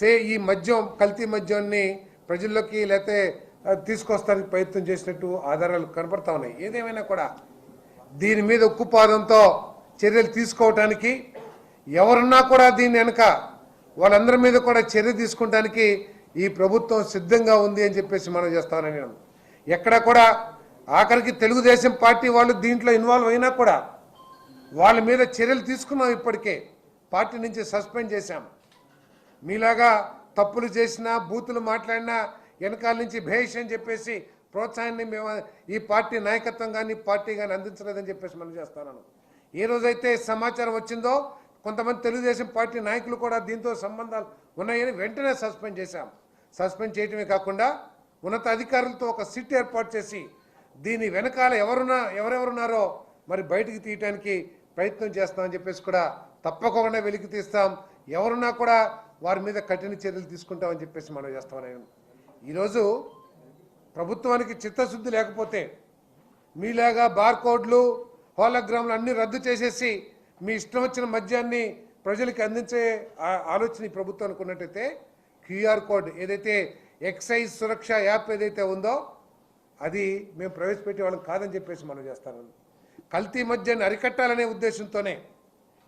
సే ఈ మద్యం కల్తీ మద్యాన్ని ప్రజల్లోకి లేకపోతే తీసుకొస్తానికి ప్రయత్నం చేసినట్టు ఆధారాలు కనపడతా ఉన్నాయి. ఏదేమైనా కూడా దీని మీద ఉక్కుపాదంతో చర్యలు తీసుకోవటానికి ఎవరున్నా కూడా దీని వెనక వాళ్ళందరి మీద కూడా చర్య తీసుకోవడానికి ఈ ప్రభుత్వం సిద్ధంగా ఉంది అని చెప్పేసి మనం చేస్తామని నేను ఎక్కడ కూడా ఆఖరికి తెలుగుదేశం పార్టీ వాళ్ళు దీంట్లో ఇన్వాల్వ్ అయినా కూడా వాళ్ళ మీద చర్యలు తీసుకున్నాం ఇప్పటికే. పార్టీ నుంచి సస్పెండ్ చేశాం. మీలాగా తప్పులు చేసినా బూతులు మాట్లాడినా వెనకాల నుంచి భేష్ అని చెప్పేసి ప్రోత్సాహాన్ని మేము ఈ పార్టీ నాయకత్వం కానీ పార్టీ కానీ అందించలేదని చెప్పేసి మనం చేస్తాను. ఏ రోజైతే సమాచారం వచ్చిందో కొంతమంది తెలుగుదేశం పార్టీ నాయకులు కూడా దీంతో సంబంధాలు ఉన్నాయని వెంటనే సస్పెండ్ చేశాం. సస్పెండ్ చేయటమే కాకుండా ఉన్నత అధికారులతో ఒక సిట్ ఏర్పాటు చేసి దీని వెనకాల ఎవరున్నా ఎవరెవరున్నారో మరి బయటికి తీయటానికి ప్రయత్నం చేస్తామని చెప్పేసి కూడా తప్పకుండా వెలికి తీస్తాం. ఎవరున్నా కూడా వారి మీద కఠిన చర్యలు తీసుకుంటామని చెప్పేసి మనం చేస్తామని ఈరోజు ప్రభుత్వానికి చిత్తశుద్ధి లేకపోతే మీలాగా బార్కోడ్లు హోలోగ్రామ్లు అన్నీ రద్దు చేసేసి మీ ఇష్టం వచ్చిన మద్యాన్ని ప్రజలకు అందించే ఆలోచన ఈ ప్రభుత్వానికి ఉన్నట్టయితే క్యూఆర్ కోడ్ ఏదైతే ఎక్సైజ్ సురక్ష యాప్ ఏదైతే ఉందో అది మేము ప్రవేశపెట్టే వాళ్ళం కాదని చెప్పేసి మనం చేస్తాను. కల్తీ మద్యాన్ని అరికట్టాలనే ఉద్దేశంతోనే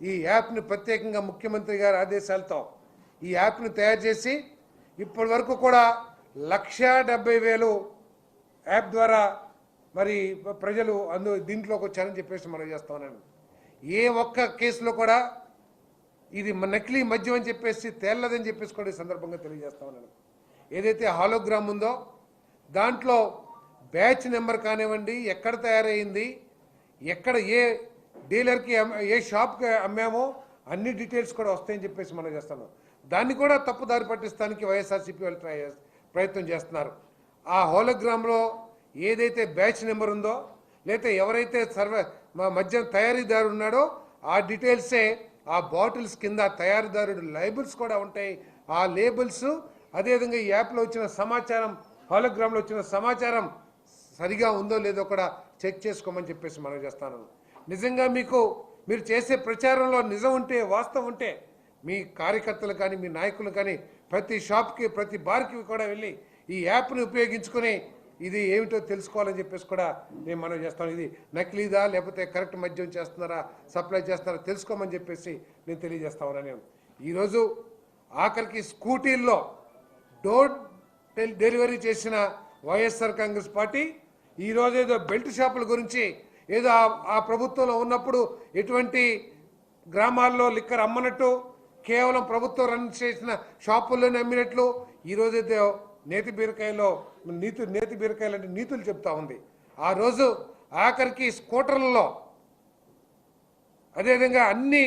ఈ యాప్ని ప్రత్యేకంగా ముఖ్యమంత్రి గారి ఆదేశాలతో ఈ యాప్ను తయారు చేసి ఇప్పటి వరకు కూడా లక్ష డెబ్బై వేలు యాప్ ద్వారా మరి ప్రజలు అందు దీంట్లోకి వచ్చారని చెప్పేసి మనం చేస్తా ఉన్నాను ఏ ఒక్క కేసులో కూడా ఇది నకిలీ మద్యం అని చెప్పేసి తేలదని చెప్పేసి కూడా ఈ సందర్భంగా తెలియజేస్తామన్నాను ఏదైతే హాలోగ్రామ్ ఉందో దాంట్లో బ్యాచ్ నెంబర్ కానివ్వండి ఎక్కడ తయారైంది ఎక్కడ ఏ డీలర్కి ఏ షాప్కి అమ్మామో అన్ని డీటెయిల్స్ కూడా వస్తాయని చెప్పేసి మనం చేస్తున్నాం దాన్ని కూడా తప్పుదారి పట్టిస్తానికి వైఎస్ఆర్సీపీ వాళ్ళు ట్రై ప్రయత్నం చేస్తున్నారు. ఆ హోలోగ్రామ్లో ఏదైతే బ్యాచ్ నెంబర్ ఉందో లేకపోతే ఎవరైతే సర్వే మా మధ్య తయారీదారు ఉన్నాడో ఆ డీటెయిల్సే ఆ బాటిల్స్ కింద తయారీదారుడు లేబుల్స్ కూడా ఉంటాయి. ఆ లేబుల్స్ అదేవిధంగా ఈ యాప్లో వచ్చిన సమాచారం హోలోగ్రామ్లో వచ్చిన సమాచారం సరిగా ఉందో లేదో కూడా చెక్ చేసుకోమని చెప్పేసి మనం చేస్తాను. నిజంగా మీకు మీరు చేసే ప్రచారంలో నిజం ఉంటే వాస్తవం ఉంటే మీ కార్యకర్తలు కానీ మీ నాయకులు కానీ ప్రతి షాప్కి ప్రతి బార్కి కూడా వెళ్ళి ఈ యాప్ని ఉపయోగించుకొని ఇది ఏమిటో తెలుసుకోవాలని చెప్పేసి కూడా నేను మనం చేస్తాను ఇది నకిలీదా లేకపోతే కరెక్ట్ మద్యం చేస్తున్నారా సప్లై చేస్తున్నారా తెలుసుకోమని చెప్పేసి నేను తెలియజేస్తా ఉన్నాను. నేను ఈరోజు ఆఖరికి స్కూటీల్లో డోర్ డెలివరీ చేసిన వైఎస్ఆర్ కాంగ్రెస్ పార్టీ ఈరోజు ఏదో బెల్ట్ షాపుల గురించి ఏదో ఆ ప్రభుత్వంలో ఉన్నప్పుడు ఎటువంటి గ్రామాల్లో లిక్కర్ అమ్మనట్టు కేవలం ప్రభుత్వం రన్ చేసిన షాపుల్లోనే అమ్మినట్లు ఈరోజైతే నేతి బీరకాయలో నీతు నేతి బీరకాయలు అంటే నీతులు చెప్తా ఉంది. ఆ రోజు ఆఖరికి స్కూటర్లలో అదేవిధంగా అన్ని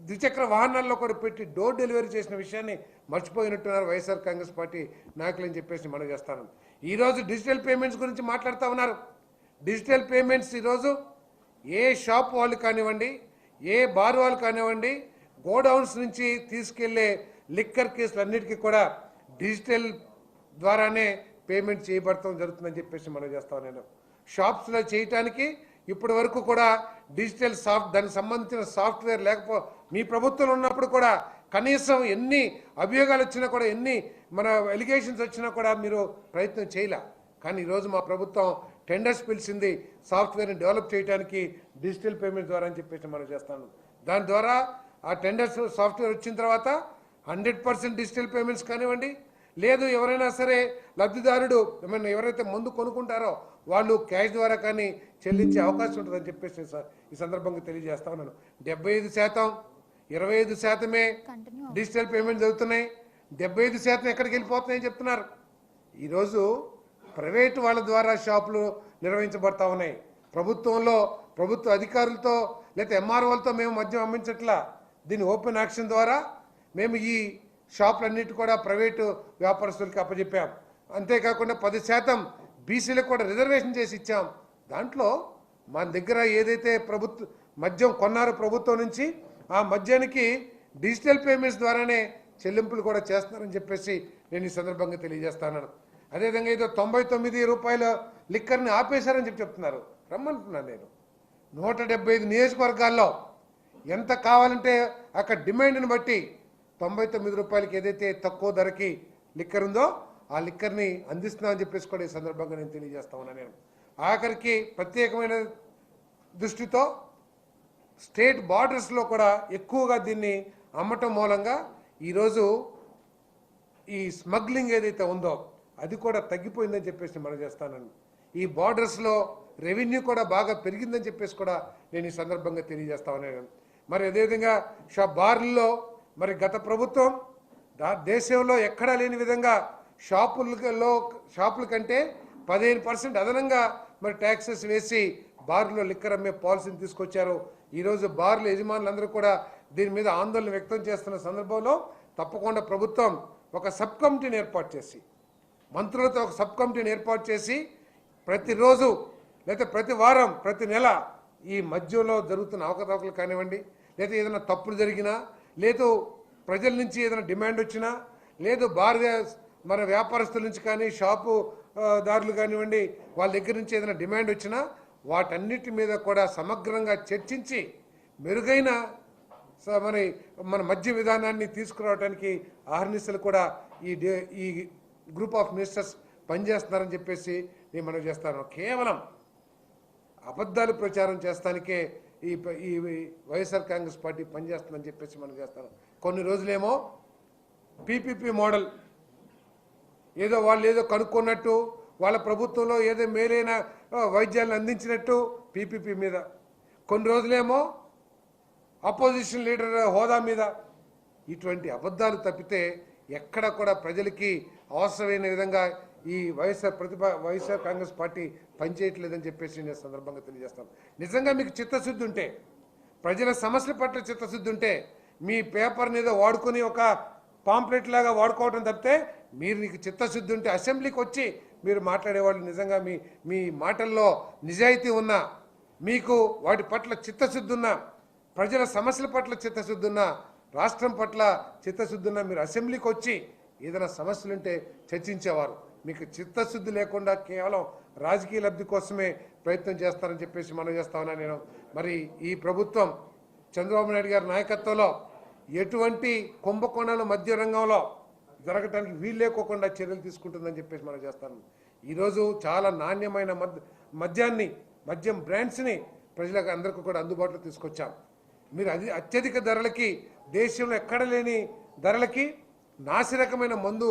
ద్విచక్ర వాహనాల్లో కూడా పెట్టి డోర్ డెలివరీ చేసిన విషయాన్ని మర్చిపోయినట్టున్నారు వైఎస్ఆర్ కాంగ్రెస్ పార్టీ నాయకులు అని చెప్పేసి మనం చేస్తాను. ఈరోజు డిజిటల్ పేమెంట్స్ గురించి మాట్లాడుతూ ఉన్నారు. డిజిటల్ పేమెంట్స్ ఈరోజు ఏ షాప్ వాళ్ళు కానివ్వండి ఏ బార్ వాళ్ళు కానివ్వండి గోడౌన్స్ నుంచి తీసుకెళ్ళే లిక్కర్ కేసులు అన్నిటికీ కూడా డిజిటల్ ద్వారానే పేమెంట్ చేయబడటం జరుగుతుందని చెప్పేసి మనం చేస్తాం నేను. షాప్స్లో చేయటానికి ఇప్పటి వరకు కూడా డిజిటల్ సాఫ్ట్ దానికి సంబంధించిన సాఫ్ట్వేర్ లేకపో మీ ప్రభుత్వంలో ఉన్నప్పుడు కూడా కనీసం ఎన్ని అభియోగాలు వచ్చినా కూడా ఎన్ని మన ఎలిగేషన్స్ వచ్చినా కూడా మీరు ప్రయత్నం చేయలే. కానీ ఈరోజు మా ప్రభుత్వం టెండర్స్ పిలిచింది సాఫ్ట్వేర్ని డెవలప్ చేయడానికి డిజిటల్ పేమెంట్ ద్వారా అని చెప్పేసి మనం చేస్తాను. దాని ద్వారా ఆ టెండర్స్ సాఫ్ట్వేర్ వచ్చిన తర్వాత హండ్రెడ్ పర్సెంట్ డిజిటల్ పేమెంట్స్ కానివ్వండి లేదు ఎవరైనా సరే లబ్ధిదారుడు ఏమైనా ఎవరైతే ముందు కొనుక్కుంటారో వాళ్ళు క్యాష్ ద్వారా కానీ చెల్లించే అవకాశం ఉంటుందని చెప్పేసి సార్ ఈ సందర్భంగా తెలియజేస్తా ఉన్నాను. డెబ్బై ఐదు శాతం ఇరవై ఐదు శాతమే డిజిటల్ పేమెంట్ జరుగుతున్నాయి. డెబ్బై ఐదు శాతం ఎక్కడికి వెళ్ళిపోతున్నాయని చెప్తున్నారు. ఈరోజు ప్రైవేటు వాళ్ళ ద్వారా షాపులు నిర్వహించబడతా ఉన్నాయి. ప్రభుత్వంలో ప్రభుత్వ అధికారులతో లేకపోతే ఎంఆర్ఓలతో మేము మద్యం అమ్మించట్లా. దీని ఓపెన్ యాక్షన్ ద్వారా మేము ఈ షాపులన్నిటి కూడా ప్రైవేటు వ్యాపారస్తులకి అప్పచెప్పాం అంతేకాకుండా పది శాతం బీసీలకు కూడా రిజర్వేషన్ చేసి ఇచ్చాం. దాంట్లో మన దగ్గర ఏదైతే ప్రభుత్వ మద్యం కొన్నారో ప్రభుత్వం నుంచి ఆ మద్యానికి డిజిటల్ పేమెంట్స్ ద్వారానే చెల్లింపులు కూడా చేస్తున్నారని చెప్పేసి నేను ఈ సందర్భంగా తెలియజేస్తాను. అదేవిధంగా ఏదో తొంభై తొమ్మిది రూపాయల లిక్కర్ని ఆపేశారని చెప్పి చెప్తున్నారు. రమ్మంటున్నాను నేను. నూట డెబ్బై ఐదు నియోజకవర్గాల్లో ఎంత కావాలంటే అక్కడ డిమాండ్ని బట్టి తొంభై తొమ్మిది రూపాయలకి ఏదైతే తక్కువ ధరకి లిక్కర్ ఉందో ఆ లిక్కర్ని అందిస్తున్నామని చెప్పేసి కూడా ఈ సందర్భంగా నేను తెలియజేస్తా ఉన్నాను నేను. ఆఖరికి ప్రత్యేకమైన దృష్టితో స్టేట్ బార్డర్స్లో కూడా ఎక్కువగా దీన్ని అమ్మటం మూలంగా ఈరోజు ఈ స్మగ్లింగ్ ఏదైతే ఉందో అది కూడా తగ్గిపోయిందని చెప్పేసి మనం చేస్తానని. ఈ బార్డర్స్లో రెవెన్యూ కూడా బాగా పెరిగిందని చెప్పేసి కూడా నేను ఈ సందర్భంగా తెలియజేస్తా ఉన్నాను. మరి అదేవిధంగా షా బార్లలో మరి గత ప్రభుత్వం దేశంలో ఎక్కడా లేని విధంగా షాపులలో షాపుల కంటే పదిహేను పర్సెంట్ అదనంగా మరి ట్యాక్సెస్ వేసి బార్లో లిక్కర్ అమ్మే పాలసీని తీసుకొచ్చారు. ఈరోజు బార్ల యజమానులందరూ కూడా దీని మీద ఆందోళన వ్యక్తం చేస్తున్న సందర్భంలో తప్పకుండా ప్రభుత్వం ఒక సబ్ కమిటీని ఏర్పాటు చేసి మంత్రులతో ఒక సబ్ కమిటీని ఏర్పాటు చేసి ప్రతిరోజు లేదా ప్రతి వారం ప్రతి నెల ఈ మధ్యలో జరుగుతున్న అవకతవకలు కానివ్వండి లేదా ఏదైనా తప్పులు జరిగినా లేదు ప్రజల నుంచి ఏదైనా డిమాండ్ వచ్చినా లేదు భారత మన వ్యాపారస్తుల నుంచి కానీ షాపు దారులు కానివ్వండి వాళ్ళ దగ్గర నుంచి ఏదైనా డిమాండ్ వచ్చినా వాటన్నిటి మీద కూడా సమగ్రంగా చర్చించి మెరుగైన స- మరి మన మధ్య విధానాన్ని తీసుకురావడానికి ఆహర్నిశలు కూడా ఈ డే ఈ గ్రూప్ ఆఫ్ మినిస్టర్స్ పనిచేస్తున్నారని చెప్పేసి నేను మనం చేస్తాను. కేవలం అబద్ధాలు ప్రచారం చేస్తానికే ఈ ప- ఈ వైఎస్ఆర్ కాంగ్రెస్ పార్టీ పనిచేస్తుందని చెప్పేసి మనం చేస్తాను కొన్ని రోజులేమో పీపీపీ మోడల్ ఏదో వాళ్ళు ఏదో కనుక్కున్నట్టు వాళ్ళ ప్రభుత్వంలో ఏదో మేలైన వైద్యాలను అందించినట్టు పీపీపీ మీద. కొన్ని రోజులేమో అపోజిషన్ లీడర్ హోదా మీద. ఇటువంటి అబద్ధాలు తప్పితే ఎక్కడ కూడా ప్రజలకి అవసరమైన విధంగా ఈ YSR Pratibha YSR Congress party పనిచేయట్లేదని చెప్పేసి నేను సందర్భంగా తెలియజేస్తాను. నిజంగా మీకు చిత్తశుద్ధి ఉంటే ప్రజల సమస్యల పట్ల చిత్తశుద్ధి ఉంటే మీ పేపర్ని ఏదో వాడుకొని ఒక పాంప్లెట్ లాగా వాడుకోవడం తప్పితే మీరు నీకు చిత్తశుద్ధి ఉంటే అసెంబ్లీకి వచ్చి మీరు మాట్లాడేవాళ్ళు నిజంగా మీ మీ మాటల్లో నిజాయితీ ఉన్నా మీకు వాటి పట్ల చిత్తశుద్ధి ఉన్నా ప్రజల సమస్యల పట్ల చిత్తశుద్ధి ఉన్నా రాష్ట్రం పట్ల చిత్తశుద్ధి ఉన్నా మీరు అసెంబ్లీకి వచ్చి ఏదైనా సమస్యలుంటే చర్చించేవారు. మీకు చిత్తశుద్ధి లేకుండా కేవలం రాజకీయ లబ్ధి కోసమే ప్రయత్నం చేస్తారని చెప్పేసి మనం చేస్తామన్నా నేను. మరి ఈ ప్రభుత్వం చంద్రబాబు నాయుడు గారి నాయకత్వంలో ఎటువంటి కుంభకోణాలు మధ్య రంగంలో జరగటానికి వీలు లేకోకుండా చర్యలు తీసుకుంటుందని చెప్పేసి మనం చేస్తాను. ఈరోజు చాలా నాణ్యమైన మద్య మద్యాన్ని మద్యం బ్రాండ్స్ని ప్రజలకు అందరికీ కూడా అందుబాటులో తీసుకొచ్చాం. మీరు అది అత్యధిక ధరలకి దేశంలో ఎక్కడ లేని ధరలకి నాసిరకమైన మందు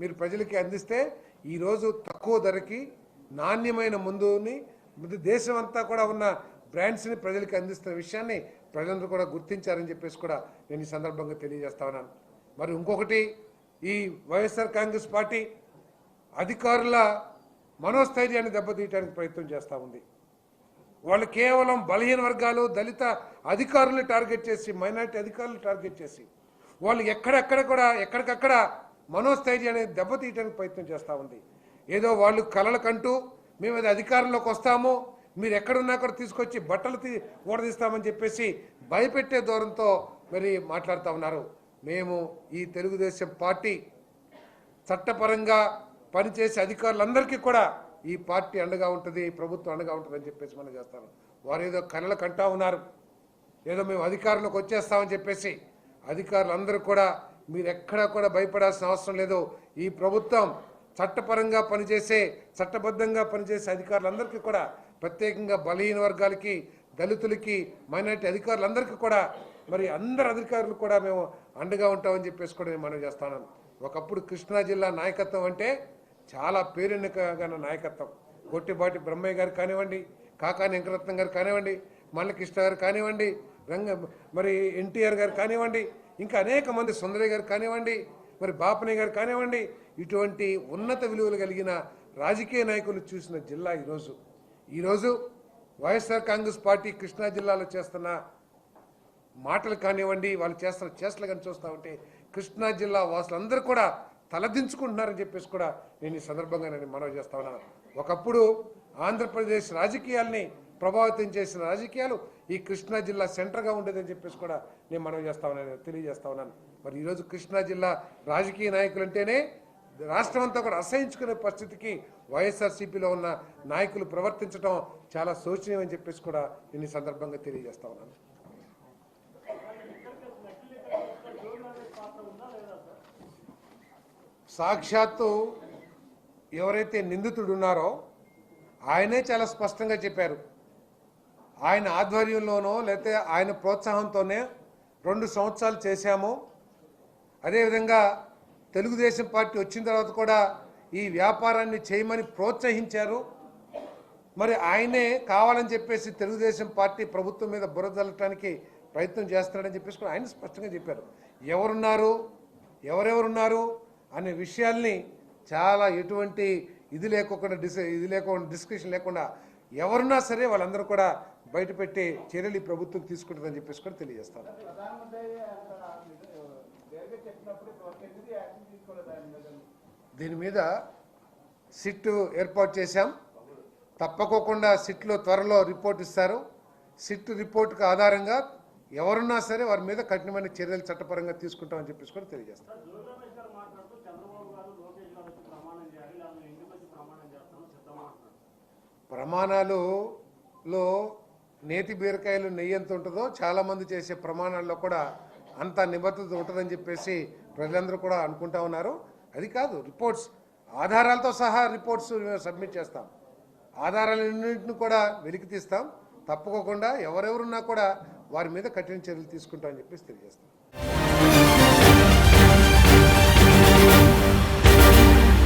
మీరు ప్రజలకి అందిస్తే ఈరోజు తక్కువ ధరకి నాణ్యమైన మందుని ముందు దేశం అంతా కూడా ఉన్న బ్రాండ్స్ని ప్రజలకి అందిస్తున్న విషయాన్ని ప్రజలందరూ కూడా గుర్తించారని చెప్పేసి కూడా నేను ఈ సందర్భంగా తెలియజేస్తా ఉన్నాను. మరి ఇంకొకటి ఈ వైఎస్ఆర్ కాంగ్రెస్ పార్టీ అధికారుల మనోస్థైర్యాన్ని దెబ్బతీయడానికి ప్రయత్నం చేస్తూ ఉంది. వాళ్ళు కేవలం బలహీన వర్గాలు దళిత అధికారులు టార్గెట్ చేసి మైనారిటీ అధికారులు టార్గెట్ చేసి వాళ్ళు ఎక్కడెక్కడ కూడా ఎక్కడికక్కడ మనోస్థైర్యాన్ని దెబ్బతీయడానికి ప్రయత్నం చేస్తూ ఉంది. ఏదో వాళ్ళు కలలకంటూ మేము అది అధికారంలోకి వస్తాము మీరు ఎక్కడున్నా కూడా తీసుకొచ్చి బట్టలు తీ ఊడదీస్తామని చెప్పేసి భయపెట్టే దూరంతో మరి మాట్లాడుతూ ఉన్నారు. మేము ఈ తెలుగుదేశం పార్టీ చట్టపరంగా పనిచేసే అధికారులందరికీ కూడా ఈ పార్టీ అండగా ఉంటుంది ప్రభుత్వం అండగా ఉంటుంది అని చెప్పేసి మనం చేస్తాను వారు ఏదో కళ్ళ కంటా ఉన్నారు. ఏదో మేము అధికారంలోకి వచ్చేస్తామని చెప్పేసి అధికారులందరూ కూడా మీరు ఎక్కడా కూడా భయపడాల్సిన అవసరం లేదు. ఈ ప్రభుత్వం చట్టపరంగా పనిచేసే చట్టబద్ధంగా పనిచేసే అధికారులందరికీ కూడా ప్రత్యేకంగా బలహీన వర్గాలకి దళితులకి మైనారిటీ అధికారులందరికీ కూడా మరి అందరు అధికారులు కూడా మేము అండగా ఉంటామని చెప్పేసి కూడా నేను మనం చేస్తాను ఒకప్పుడు కృష్ణా జిల్లా నాయకత్వం అంటే చాలా పేరెన్నికగా నాయకత్వం. గొట్టిబాటి బ్రహ్మయ్య గారు కానివ్వండి కాకాని వెంకరత్నం గారు కానివ్వండి మల్లకృష్ణ గారు కానివ్వండి రంగ మరి ఎన్టీఆర్ గారు కానివ్వండి ఇంకా అనేక మంది సుందరయ్య గారు కానివ్వండి మరి బాపనయ్య గారు కానివ్వండి ఇటువంటి ఉన్నత విలువలు కలిగిన రాజకీయ నాయకులు చూసిన జిల్లా ఈరోజు. ఈరోజు వైఎస్ఆర్ కాంగ్రెస్ పార్టీ కృష్ణా జిల్లాలో చేస్తున్న మాటలు కానివ్వండి వాళ్ళు చేస్తున్న చేష్టలు కానీ చూస్తూ ఉంటే కృష్ణా జిల్లా వాసులందరూ కూడా తలదించుకుంటున్నారని చెప్పేసి కూడా నేను ఈ సందర్భంగా నేను మనవి చేస్తా ఉన్నాను. ఒకప్పుడు ఆంధ్రప్రదేశ్ రాజకీయాల్ని ప్రభావితం చేసిన రాజకీయాలు ఈ కృష్ణా జిల్లా సెంటర్గా ఉండేదని చెప్పేసి కూడా నేను మనం చేస్తా ఉన్నాను తెలియజేస్తా ఉన్నాను. మరి ఈరోజు కృష్ణా జిల్లా రాజకీయ నాయకులు అంటేనే రాష్ట్రం అంతా కూడా అసహించుకునే పరిస్థితికి వైఎస్ఆర్సీపీలో ఉన్న నాయకులు ప్రవర్తించడం చాలా శోచనీయం అని చెప్పేసి కూడా నేను ఈ సందర్భంగా తెలియజేస్తా ఉన్నాను. సాక్షాత్తు ఎవరైతే నిందితుడు ఉన్నారో ఆయనే చాలా స్పష్టంగా చెప్పారు. ఆయన ఆధ్వర్యంలోనో లేకపోతే ఆయన ప్రోత్సాహంతోనే రెండు సంవత్సరాలు చేశాము. అదేవిధంగా తెలుగుదేశం పార్టీ వచ్చిన తర్వాత కూడా ఈ వ్యాపారాన్ని చేయమని ప్రోత్సహించారు. మరి ఆయనే కావాలని చెప్పేసి తెలుగుదేశం పార్టీ ప్రభుత్వం మీద బురద ప్రయత్నం చేస్తున్నాడని చెప్పేసి కూడా ఆయన స్పష్టంగా చెప్పారు. ఎవరున్నారు? ఎవరెవరున్నారు? అనే విషయాల్ని చాలా ఎటువంటి ఇది లేకుండా డిస్ ఇది లేకుండా డిస్కషన్ లేకుండా ఎవరున్నా సరే వాళ్ళందరూ కూడా బయటపెట్టే చర్యలు ఈ ప్రభుత్వం తీసుకుంటుందని చెప్పేసి కూడా తెలియజేస్తాను దీని మీద సిట్ ఏర్పాటు చేశాం. తప్పకోకుండా సిట్లో త్వరలో రిపోర్ట్ ఇస్తారు. సిట్ రిపోర్ట్కి ఆధారంగా ఎవరున్నా సరే వారి మీద కఠినమైన చర్యలు చట్టపరంగా తీసుకుంటామని చెప్పేసి కూడా తెలియజేస్తాం జోగి రమేష్ గారు మాట్లాడుతూ చంద్రబాబు గారు లోకేష్ గారు వచ్చి ప్రమాణం చేయాలి లేదా మేము ఇంటికి వచ్చి ప్రమాణం చేస్తాము సిద్ధమా అంటున్నారు ప్రమాణాలులో నేతి బీరకాయలు నెయ్యి ఎంత ఉంటుందో చాలామంది చేసే ప్రమాణాల్లో కూడా అంత నిబద్ధత ఉంటుందని చెప్పేసి ప్రజలందరూ కూడా అనుకుంటా ఉన్నారు. అది కాదు రిపోర్ట్స్ ఆధారాలతో సహా రిపోర్ట్స్ సబ్మిట్ చేస్తాం. ఆధారాలన్నింటిని కూడా వెలికి తీస్తాం. తప్పుకోకుండా ఎవరెవరున్నా కూడా వారి మీద కఠిన చర్యలు తీసుకుంటామని చెప్పేసి తెలియజేస్తాం.